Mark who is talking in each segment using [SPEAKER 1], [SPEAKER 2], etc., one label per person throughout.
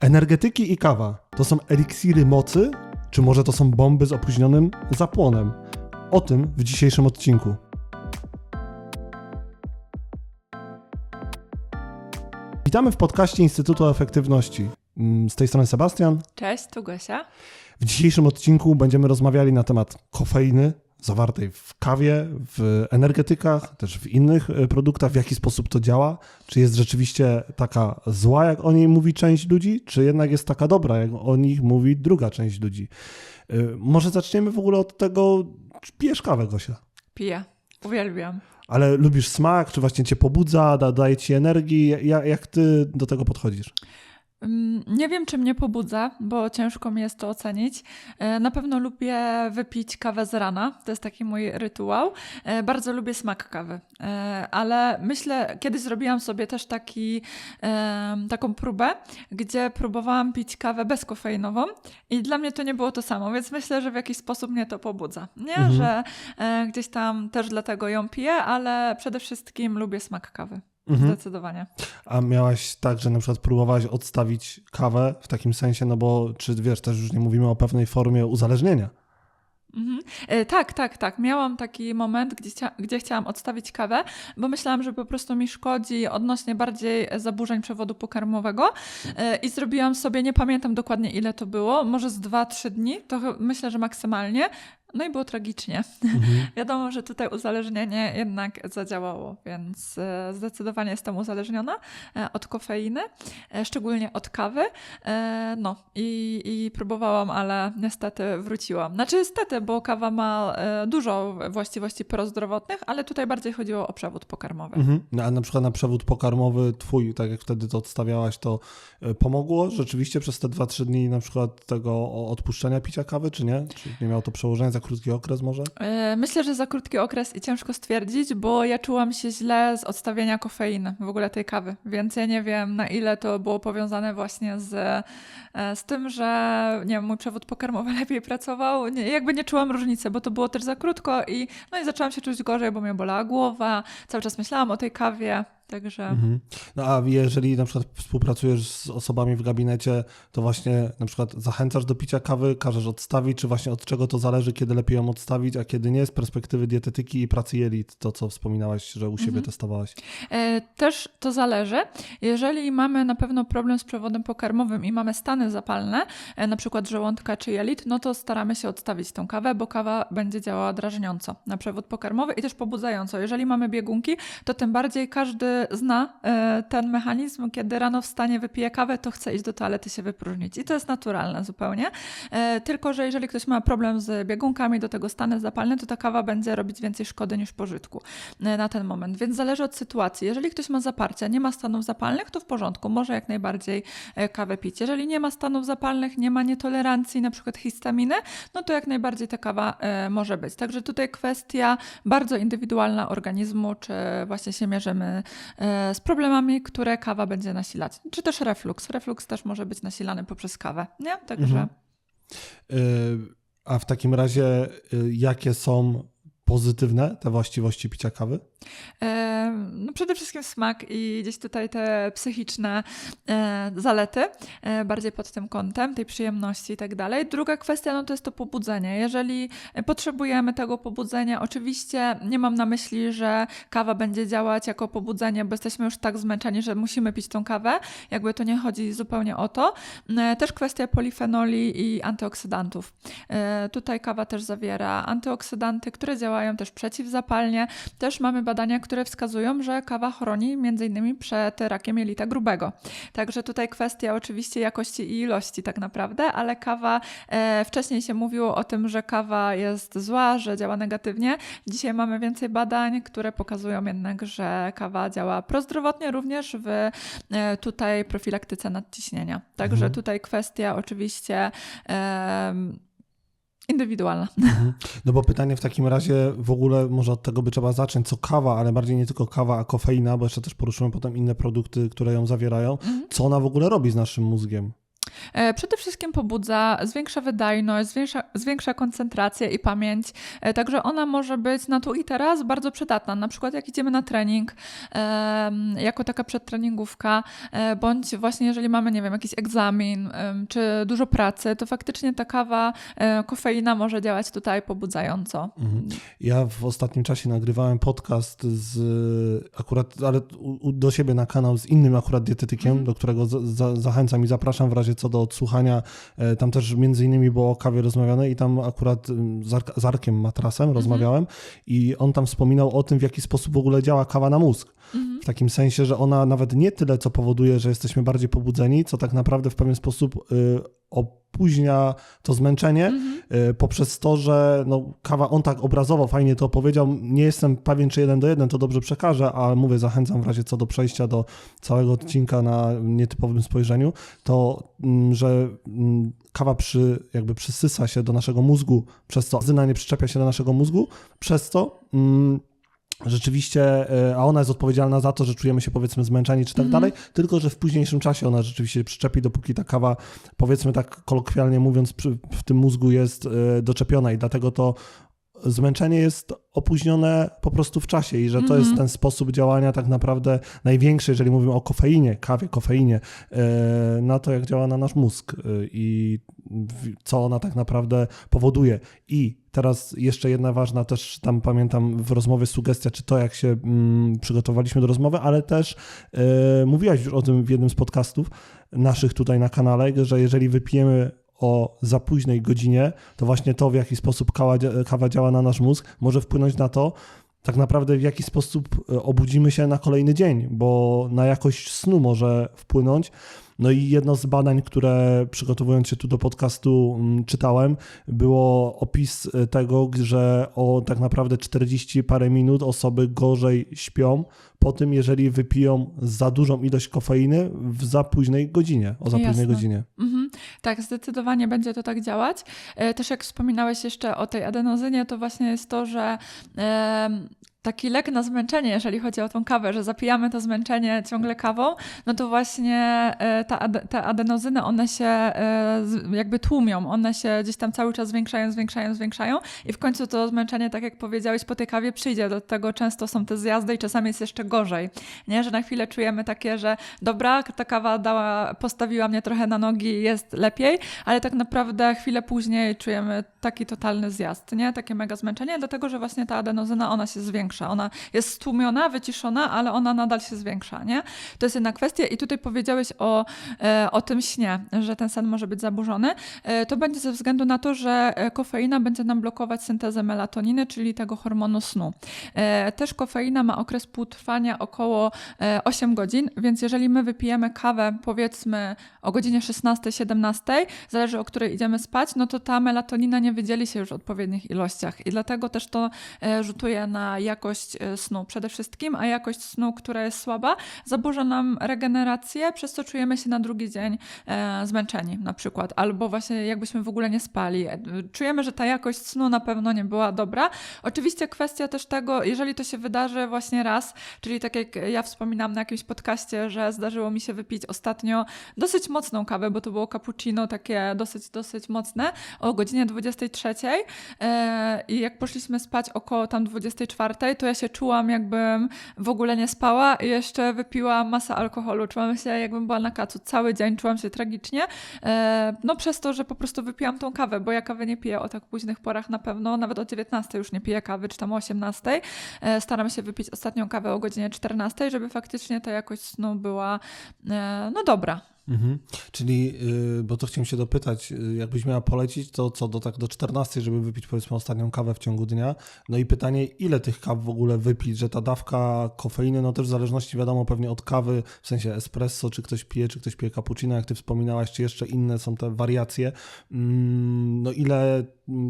[SPEAKER 1] Energetyki i kawa to są eliksiry mocy, czy może to są bomby z opóźnionym zapłonem? O tym w dzisiejszym odcinku. Witamy w podcaście Instytutu Efektywności. Mm, Z tej strony Sebastian.
[SPEAKER 2] Cześć, tu Gosia.
[SPEAKER 1] W dzisiejszym odcinku będziemy rozmawiali na temat kofeiny zawartej w kawie, w energetykach, też w innych e, produktach, w jaki sposób to działa, czy jest rzeczywiście taka zła, jak o niej mówi część ludzi, czy jednak jest taka dobra, jak o nich mówi druga część ludzi. E, Może zaczniemy w ogóle od tego, czy pijesz kawę, Gosia?
[SPEAKER 2] Piję. Uwielbiam.
[SPEAKER 1] Ale lubisz smak, czy właśnie cię pobudza, da, daje ci energii? Jak, jak ty do tego podchodzisz?
[SPEAKER 2] Mm, Nie wiem, czy mnie pobudza, bo ciężko mi jest to ocenić. E, Na pewno lubię wypić kawę z rana. To jest taki mój rytuał. E, Bardzo lubię smak kawy. E, Ale myślę, kiedyś zrobiłam sobie też taki, taką próbę, gdzie próbowałam pić kawę bezkofeinową i dla mnie to nie było to samo, więc myślę, że w jakiś sposób mnie to pobudza. Nie,
[SPEAKER 1] Mhm.
[SPEAKER 2] że gdzieś tam też dlatego ją piję, ale przede wszystkim lubię smak kawy.
[SPEAKER 1] Mhm.
[SPEAKER 2] Zdecydowanie.
[SPEAKER 1] A miałaś tak, że na przykład próbowałaś odstawić kawę w takim sensie, no bo czy wiesz, też już nie mówimy o pewnej formie uzależnienia.
[SPEAKER 2] Mhm. E, Tak, tak, tak. Miałam taki moment, gdzie, chcia- gdzie chciałam odstawić kawę, bo myślałam, że po prostu mi szkodzi odnośnie bardziej zaburzeń przewodu pokarmowego e, i zrobiłam sobie, nie pamiętam dokładnie ile to było, może z 2-3 dni, to myślę, że maksymalnie. No i było tragicznie.
[SPEAKER 1] Mhm.
[SPEAKER 2] Wiadomo, że tutaj uzależnienie jednak zadziałało, więc e, zdecydowanie jestem uzależniona e, od kofeiny, e, szczególnie od kawy. No i, i próbowałam, ale niestety wróciłam. Znaczy niestety, bo kawa ma dużo właściwości prozdrowotnych, ale tutaj bardziej chodziło o przewód pokarmowy.
[SPEAKER 1] Mhm. No, A na przykład na przewód pokarmowy twój, tak jak wtedy to odstawiałaś, to pomogło rzeczywiście przez te 2-3 dni na przykład tego odpuszczenia picia kawy, czy nie? Czy nie miało to przełożenia krótki okres może?
[SPEAKER 2] E, Myślę, że za krótki okres i ciężko stwierdzić, bo ja czułam się źle z odstawienia kofeiny, w ogóle tej kawy, więc ja nie wiem na ile to było powiązane właśnie z, e, z tym, że nie wiem, mój przewód pokarmowy lepiej pracował. Nie, jakby nie czułam różnicy, bo to było też za krótko i, no i zaczęłam się czuć gorzej, bo mnie bolała głowa, cały czas myślałam o tej kawie, także...
[SPEAKER 1] Mhm. No a jeżeli na przykład współpracujesz z osobami w gabinecie, to właśnie na przykład zachęcasz do picia kawy, każesz odstawić, czy właśnie od czego to zależy, kiedy lepiej ją odstawić, a kiedy nie, z perspektywy dietetyki i pracy jelit, to co wspominałaś, że u siebie
[SPEAKER 2] Mhm.
[SPEAKER 1] testowałaś.
[SPEAKER 2] E, Też to zależy. Jeżeli mamy na pewno problem z przewodem pokarmowym i mamy stany zapalne, e, na przykład żołądka czy jelit, no to staramy się odstawić tą kawę, bo kawa będzie działała drażniąco na przewód pokarmowy i też pobudzająco. Jeżeli mamy biegunki, to tym bardziej każdy zna e, ten mechanizm, kiedy rano wstanie, wypije kawę, to chce iść do toalety się wypróżnić. I to jest naturalne zupełnie. E, Tylko, że jeżeli ktoś ma problem z biegunkami, do tego stany zapalne, to ta kawa będzie robić więcej szkody niż pożytku e, na ten moment, więc zależy od sytuacji. Jeżeli ktoś ma zaparcie, nie ma stanów zapalnych, to w porządku, może jak najbardziej kawę pić. Jeżeli nie ma stanów zapalnych, nie ma nietolerancji, na przykład histaminy, no to jak najbardziej ta kawa może być. Także tutaj kwestia bardzo indywidualna organizmu, czy właśnie się mierzymy z problemami, które kawa będzie nasilać. Czy też reflux. Reflux też może być nasilany poprzez kawę, nie? Także...
[SPEAKER 1] Mhm. Y, A w takim razie, y, jakie są pozytywne te właściwości picia kawy?
[SPEAKER 2] E, No przede wszystkim smak i gdzieś tutaj te psychiczne e, zalety, e, bardziej pod tym kątem, tej przyjemności i tak dalej. Druga kwestia, no to jest to pobudzenie. Jeżeli potrzebujemy tego pobudzenia, oczywiście nie mam na myśli, że kawa będzie działać jako pobudzenie, bo jesteśmy już tak zmęczeni, że musimy pić tą kawę. Jakby to nie chodzi zupełnie o to. Też kwestia polifenoli i antyoksydantów. Tutaj kawa też zawiera antyoksydanty, które działają też przeciwzapalnie. Też mamy badania, które wskazują, że kawa chroni m.in. przed rakiem jelita grubego. Także tutaj kwestia oczywiście jakości i ilości tak naprawdę, ale kawa, e, wcześniej się mówiło o tym, że kawa jest zła, że działa negatywnie. Dzisiaj mamy więcej badań, które pokazują jednak, że kawa działa prozdrowotnie również w e, tutaj profilaktyce nadciśnienia. Także
[SPEAKER 1] Mhm.
[SPEAKER 2] tutaj kwestia oczywiście em, indywidualna.
[SPEAKER 1] Mhm. No bo pytanie w takim razie w ogóle może od tego by trzeba zacząć, co kawa, ale bardziej nie tylko kawa, a kofeina, bo jeszcze też poruszymy potem inne produkty, które ją zawierają.
[SPEAKER 2] Mhm.
[SPEAKER 1] Co ona w ogóle robi z naszym mózgiem?
[SPEAKER 2] E, Przede wszystkim pobudza, zwiększa wydajność, zwiększa, zwiększa koncentrację i pamięć. E, Także ona może być na tu i teraz bardzo przydatna. Na przykład jak idziemy na trening, jako taka przedtreningówka, e, bądź właśnie jeżeli mamy, nie wiem, jakiś egzamin, czy dużo pracy, to faktycznie ta kawa, kofeina może działać tutaj pobudzająco.
[SPEAKER 1] Ja w ostatnim czasie nagrywałem podcast z akurat, ale do siebie na kanał z innym akurat dietetykiem, do którego za, za, zachęcam i zapraszam w razie co do odsłuchania. E, Tam też między innymi było o kawie rozmawiane i tam akurat z, Ark- z Arkiem Matrasem rozmawiałem i on tam wspominał o tym, w jaki sposób w ogóle działa kawa na mózg. W takim sensie, że ona nawet nie tyle, co powoduje, że jesteśmy bardziej pobudzeni, co tak naprawdę w pewien sposób y, opóźnia to zmęczenie y, poprzez to, że no, kawa, on tak obrazowo fajnie to opowiedział. Nie jestem pewien, czy jeden do jeden to dobrze przekażę, ale mówię, zachęcam w razie co do przejścia do całego odcinka na nietypowym spojrzeniu, to, mm, że mm, kawa przy, jakby przysysa się do naszego mózgu, przez co zyna nie przyczepia się do naszego mózgu, przez co mm, rzeczywiście, e, a ona jest odpowiedzialna za to, że czujemy się powiedzmy zmęczeni czy tak dalej, tylko że w późniejszym czasie ona rzeczywiście przyczepi, dopóki ta kawa, powiedzmy tak kolokwialnie mówiąc, w tym mózgu jest e, doczepiona i dlatego to zmęczenie jest opóźnione po prostu w czasie i że to jest ten sposób działania tak naprawdę największy, jeżeli mówimy o kofeinie, kawie, kofeinie, e, na to, jak działa na nasz mózg e, i co ona tak naprawdę powoduje. I teraz jeszcze jedna ważna też, tam pamiętam w rozmowie sugestia, czy to jak się mm, przygotowaliśmy do rozmowy, ale też e, mówiłaś już o tym w jednym z podcastów naszych tutaj na kanale, że jeżeli wypijemy o za późnej godzinie, to właśnie to, w jaki sposób kawa, kawa działa na nasz mózg, może wpłynąć na to, tak naprawdę w jaki sposób e, obudzimy się na kolejny dzień, bo na jakość snu może wpłynąć. No i jedno z badań, które przygotowując się tu do podcastu mm, czytałem, było opis e, tego, że o tak naprawdę 40 parę minut osoby gorzej śpią po tym, jeżeli wypiją za dużą ilość kofeiny w za późnej godzinie, o za późnej
[SPEAKER 2] Jasne.
[SPEAKER 1] godzinie.
[SPEAKER 2] Mhm. Tak, zdecydowanie będzie to tak działać. E, Też jak wspominałeś jeszcze o tej adenozynie, to właśnie jest to, że taki lek na zmęczenie, jeżeli chodzi o tą kawę, że zapijamy to zmęczenie ciągle kawą, no to właśnie e, ta, te adenozyny, one się e, jakby tłumią, one się gdzieś tam cały czas zwiększają, zwiększają, zwiększają i w końcu to zmęczenie, tak jak powiedziałeś, po tej kawie przyjdzie. Do tego często są te zjazdy i czasami jest jeszcze gorzej, nie? Że na chwilę czujemy takie, że dobra, ta kawa dała, postawiła mnie trochę na nogi, jest lepiej, ale tak naprawdę chwilę później czujemy taki totalny zjazd, nie? Takie mega zmęczenie, dlatego, że właśnie ta adenozyna, ona się zwiększa. Ona jest stłumiona, wyciszona, ale ona nadal się zwiększa, nie? To jest jedna kwestia i tutaj powiedziałeś o, e, o tym śnie, że ten sen może być zaburzony. E, To będzie ze względu na to, że e, kofeina będzie nam blokować syntezę melatoniny, czyli tego hormonu snu. Też kofeina ma okres półtrwania około e, 8 godzin, więc jeżeli my wypijemy kawę powiedzmy o godzinie 16-17, zależy o której idziemy spać, no to ta melatonina nie wydzieli się już w odpowiednich ilościach i dlatego też to rzutuje na jakość e, snu przede wszystkim, a jakość snu, która jest słaba, zaburza nam regenerację, przez co czujemy się na drugi dzień e, zmęczeni na przykład, albo właśnie jakbyśmy w ogóle nie spali. E, Czujemy, że ta jakość snu na pewno nie była dobra. Oczywiście kwestia też tego, jeżeli to się wydarzy właśnie raz, czyli tak jak ja wspominałam na jakimś podcaście, że zdarzyło mi się wypić ostatnio dosyć mocną kawę, bo to było cappuccino takie dosyć, dosyć mocne, o godzinie 23 e, i jak poszliśmy spać około tam 24, to ja się czułam jakbym w ogóle nie spała i jeszcze wypiłam masę alkoholu. Czułam się jakbym była na kacu cały dzień, czułam się tragicznie, e, no przez to, że po prostu wypiłam tą kawę, bo ja kawę nie piję o tak późnych porach na pewno, nawet o 19 już nie piję kawy, czy tam o 18. E, Staram się wypić ostatnią kawę o godzinie 14, żeby faktycznie ta jakość snu była e, no dobra.
[SPEAKER 1] Mhm. Czyli, y, bo to chciałem się dopytać, y, jakbyś miała polecić, to co, do tak do 14, żeby wypić powiedzmy ostatnią kawę w ciągu dnia. No i pytanie, ile tych kaw w ogóle wypić, że ta dawka kofeiny, no też w zależności wiadomo pewnie od kawy, w sensie espresso, czy ktoś pije, czy ktoś pije cappuccino, jak ty wspominałaś, czy jeszcze inne są te wariacje. Mm, No ile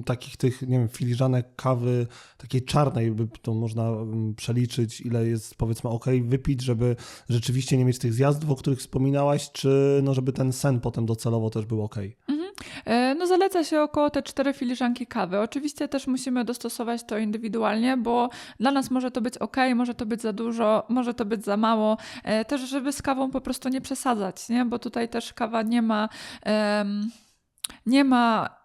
[SPEAKER 1] takich tych, nie wiem, filiżanek kawy takiej czarnej, by to można przeliczyć, ile jest powiedzmy ok wypić, żeby rzeczywiście nie mieć tych zjazdów, o których wspominałaś, czy no żeby ten sen potem docelowo też był ok.
[SPEAKER 2] Mhm. E, No zaleca się około te cztery filiżanki kawy. Oczywiście też musimy dostosować to indywidualnie, bo dla nas może to być ok, może to być za dużo, może to być za mało. E, Też żeby z kawą po prostu nie przesadzać, nie? bo tutaj też kawa nie ma... em, nie ma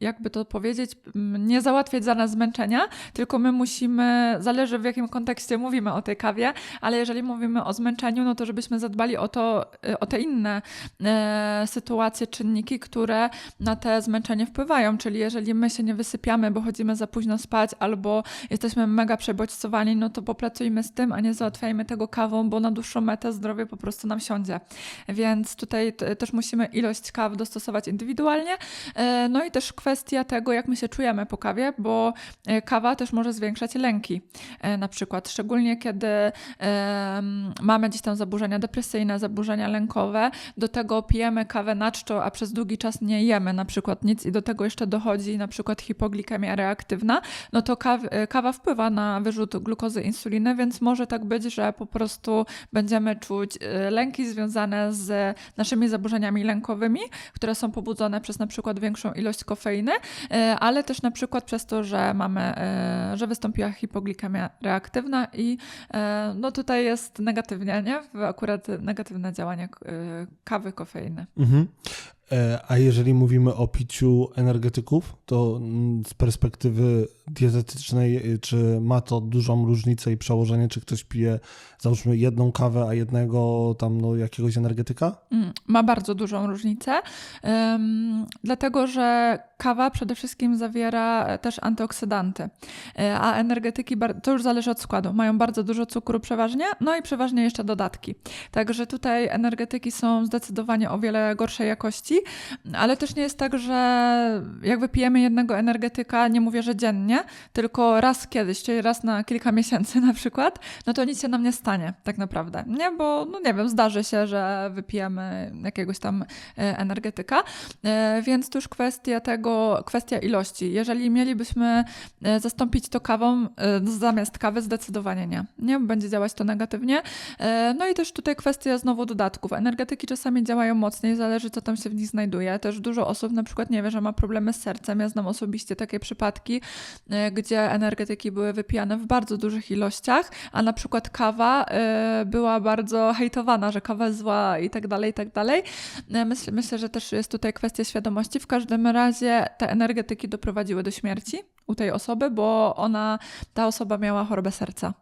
[SPEAKER 2] jakby to powiedzieć, nie załatwiać za nas zmęczenia, tylko my musimy, zależy w jakim kontekście mówimy o tej kawie, ale jeżeli mówimy o zmęczeniu, no to żebyśmy zadbali o to, y, o te inne e, sytuacje, czynniki, które na te zmęczenie wpływają, czyli jeżeli my się nie wysypiamy, bo chodzimy za późno spać, albo jesteśmy mega przebodźcowani, no to popracujmy z tym, a nie załatwiajmy tego kawą, bo na dłuższą metę zdrowie po prostu nam siądzie. Więc tutaj też musimy ilość kaw dostosować indywidualnie, E, no i też kwestia tego, jak my się czujemy po kawie, bo e, kawa też może zwiększać lęki. E, Na przykład, szczególnie kiedy mamy gdzieś tam zaburzenia depresyjne, zaburzenia lękowe, do tego pijemy kawę na czczo, a przez długi czas nie jemy na przykład nic i do tego jeszcze dochodzi na przykład hipoglikemia reaktywna, no to e, kawa wpływa na wyrzut glukozy insuliny, więc może tak być, że po prostu będziemy czuć lęki związane z naszymi zaburzeniami lękowymi, które są pobudzone przez na przykład większą ilość kofeiny, e, ale też na przykład przez to, że mamy, e, że wystąpiła hipoglikemia reaktywna i e, no tutaj jest negatywnie, nie? Akurat negatywne działanie kawy, kofeiny.
[SPEAKER 1] Mhm. A jeżeli mówimy o piciu energetyków, to mm, z perspektywy dietetycznej, y, czy ma to dużą różnicę i przełożenie, czy ktoś pije, załóżmy, jedną kawę, a jednego tam no, jakiegoś energetyka?
[SPEAKER 2] Mm, Ma bardzo dużą różnicę, em, dlatego że kawa przede wszystkim zawiera e, też antyoksydanty, E, a energetyki, to już zależy od składu, mają bardzo dużo cukru przeważnie, no i przeważnie jeszcze dodatki. Także tutaj energetyki są zdecydowanie o wiele gorszej jakości, ale też nie jest tak, że jak wypijemy jednego energetyka, nie mówię, że dziennie, tylko raz kiedyś, czyli raz na kilka miesięcy na przykład, no to nic się nam nie stanie tak naprawdę, nie? Bo, no nie wiem, zdarzy się, że wypijemy jakiegoś tam e, energetyka, E, więc tu już kwestia tego, kwestia ilości. Jeżeli mielibyśmy e, zastąpić to kawą zamiast kawy, zdecydowanie nie. Nie, będzie działać to negatywnie. No i też tutaj kwestia znowu dodatków. Energetyki czasami działają mocniej, zależy co tam się w nich znajduje. Też dużo osób na przykład nie wie, że ma problemy z sercem. Ja znam osobiście takie przypadki, gdzie energetyki były wypijane w bardzo dużych ilościach, a na przykład kawa e, była bardzo hejtowana, że kawa zła i tak dalej, i tak dalej. E, Myślę, myślę, że też jest tutaj kwestia świadomości. W każdym razie te energetyki doprowadziły do śmierci u tej osoby, bo ona, ta osoba miała chorobę serca,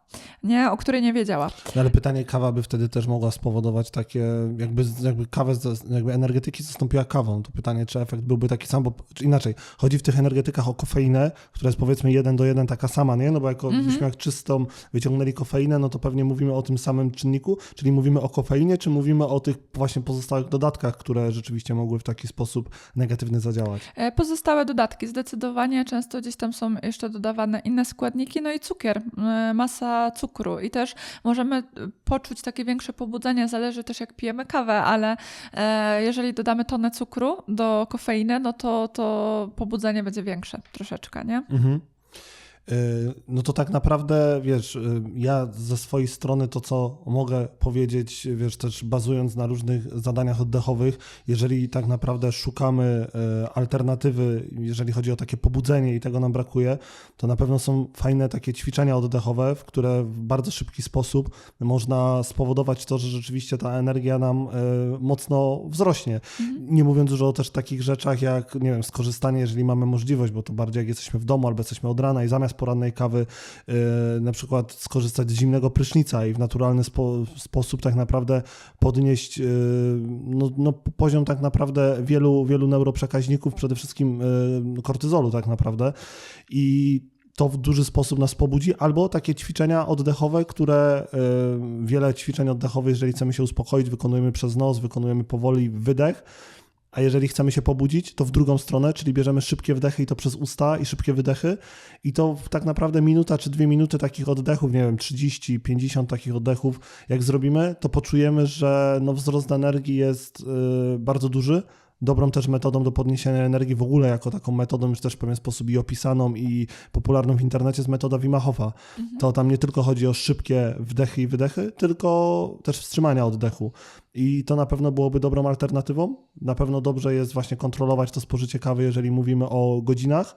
[SPEAKER 2] nie? o której nie wiedziała.
[SPEAKER 1] No ale pytanie, kawa by wtedy też mogła spowodować takie, jakby, jakby kawę, jakby energetyki zastąpiła kawą. To pytanie, czy efekt byłby taki sam, bo inaczej, chodzi w tych energetykach o kofeinę, która jest powiedzmy jeden do jeden taka sama, nie? No bo jako,
[SPEAKER 2] Mhm.
[SPEAKER 1] byśmy jak czystą wyciągnęli kofeinę, no to pewnie mówimy o tym samym czynniku, czyli mówimy o kofeinie, czy mówimy o tych właśnie pozostałych dodatkach, które rzeczywiście mogły w taki sposób negatywny zadziałać.
[SPEAKER 2] E, Pozostałe dodatki zdecydowanie często gdzieś tam są jeszcze dodawane inne składniki, no i cukier, e, masa cukru i też możemy e, poczuć takie większe pobudzenie, zależy też jak pijemy kawę, ale jeżeli dodamy tonę cukru do kofeiny, no to to pobudzenie będzie większe troszeczkę, nie?
[SPEAKER 1] Mhm. Y, No to tak naprawdę, wiesz, y, ja ze swojej strony to, co mogę powiedzieć, wiesz, też bazując na różnych zadaniach oddechowych, jeżeli tak naprawdę szukamy y, alternatywy, jeżeli chodzi o takie pobudzenie i tego nam brakuje, to na pewno są fajne takie ćwiczenia oddechowe, w które w bardzo szybki sposób można spowodować to, że rzeczywiście ta energia nam mocno wzrośnie. Nie mówiąc już o też takich rzeczach jak, nie wiem, skorzystanie, jeżeli mamy możliwość, bo to bardziej jak jesteśmy w domu albo jesteśmy od rana i zamiast porannej kawy yy, na przykład skorzystać z zimnego prysznica i w naturalny spo, sposób tak naprawdę podnieść yy, no, no, poziom tak naprawdę wielu, wielu neuroprzekaźników, przede wszystkim yy, kortyzolu tak naprawdę. I to w duży sposób nas pobudzi, albo takie ćwiczenia oddechowe, które wiele ćwiczeń oddechowych, jeżeli chcemy się uspokoić, wykonujemy przez nos, wykonujemy powoli wydech, a jeżeli chcemy się pobudzić, to w drugą stronę, czyli bierzemy szybkie wdechy i to przez usta i szybkie wydechy. I to tak naprawdę minuta czy dwie minuty takich oddechów, nie wiem, 30, 50 takich oddechów, jak zrobimy, to poczujemy, że no, wzrost energii jest y, bardzo duży, Dobrą też metodą do podniesienia energii w ogóle, jako taką metodą już też w pewien sposób i opisaną i popularną w internecie jest metoda Wima Hofa. To tam nie tylko chodzi o szybkie wdechy i wydechy, tylko też wstrzymania oddechu. I to na pewno byłoby dobrą alternatywą. Na pewno dobrze jest właśnie kontrolować to spożycie kawy, jeżeli mówimy o godzinach,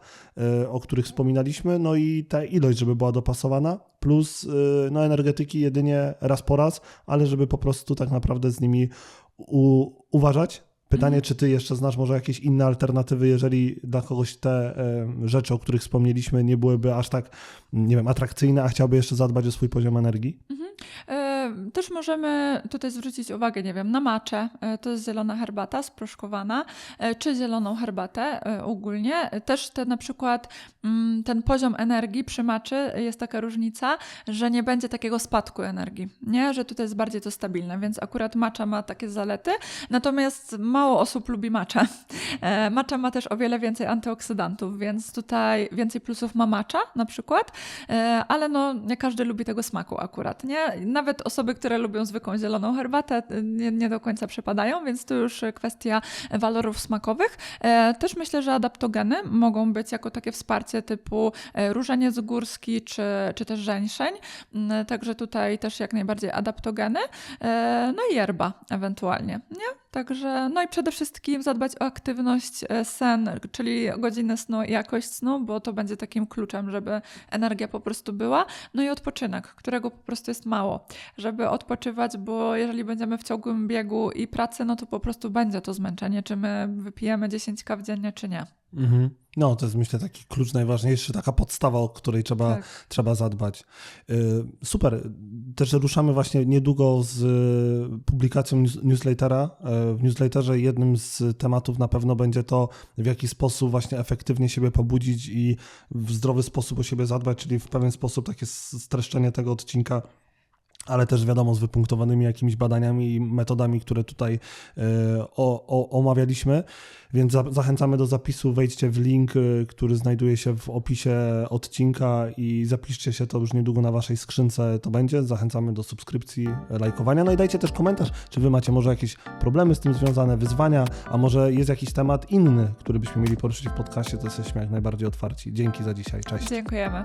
[SPEAKER 1] y, o których wspominaliśmy, no i ta ilość, żeby była dopasowana, plus y, no, energetyki jedynie raz po raz, ale żeby po prostu tak naprawdę z nimi u, uważać. Pytanie, czy ty jeszcze znasz może jakieś inne alternatywy, jeżeli dla kogoś te rzeczy, o których wspomnieliśmy, nie byłyby aż tak, nie wiem, atrakcyjne, a chciałby jeszcze zadbać o swój poziom energii?
[SPEAKER 2] E, Też możemy tutaj zwrócić uwagę, nie wiem, na maczę. E, To jest zielona herbata sproszkowana, e, czy zieloną herbatę e, ogólnie. Też te, na przykład mm, ten poziom energii przy maczy jest taka różnica, że nie będzie takiego spadku energii, nie? Że tutaj jest bardziej to stabilne, więc akurat macza ma takie zalety. Natomiast mało osób lubi maczę. Macza ma też o wiele więcej antyoksydantów, więc tutaj więcej plusów ma macza na przykład, ale no nie każdy lubi tego smaku akurat, nie? Nawet osoby, które lubią zwykłą zieloną herbatę nie, nie do końca przepadają, więc to już kwestia walorów smakowych. E, Też myślę, że adaptogeny mogą być jako takie wsparcie typu e, różaniec górski czy, czy też żeńszeń, Mm, także tutaj też jak najbardziej adaptogeny, E, no i yerba ewentualnie, nie? Także, no i przede wszystkim zadbać o aktywność, e, sen, czyli godziny snu i jakość snu, bo to będzie takim kluczem, żeby energia po prostu była. No i odpoczynek, którego po prostu jest mało, żeby odpoczywać, bo jeżeli będziemy w ciągłym biegu i pracy, no to po prostu będzie to zmęczenie, czy my wypijemy 10 kaw dziennie, czy nie.
[SPEAKER 1] Mhm. No, to jest myślę taki klucz najważniejszy, taka podstawa, o której trzeba,
[SPEAKER 2] Tak.
[SPEAKER 1] trzeba zadbać. Y, Super. Też ruszamy właśnie niedługo z y, publikacją news- newslettera. Y, W newsletterze jednym z tematów na pewno będzie to, w jaki sposób właśnie efektywnie siebie pobudzić i w zdrowy sposób o siebie zadbać, czyli w pewien sposób takie streszczenie tego odcinka ale też wiadomo z wypunktowanymi jakimiś badaniami i metodami, które tutaj e, o, o, omawialiśmy. Więc za, zachęcamy do zapisu. Wejdźcie w link, e, który znajduje się w opisie odcinka i zapiszcie się, to już niedługo na waszej skrzynce to będzie. Zachęcamy do subskrypcji, lajkowania. No i dajcie też komentarz, czy wy macie może jakieś problemy z tym związane, wyzwania, a może jest jakiś temat inny, który byśmy mieli poruszyć w podcaście, to jesteśmy jak najbardziej otwarci. Dzięki za dzisiaj. Cześć.
[SPEAKER 2] Dziękujemy.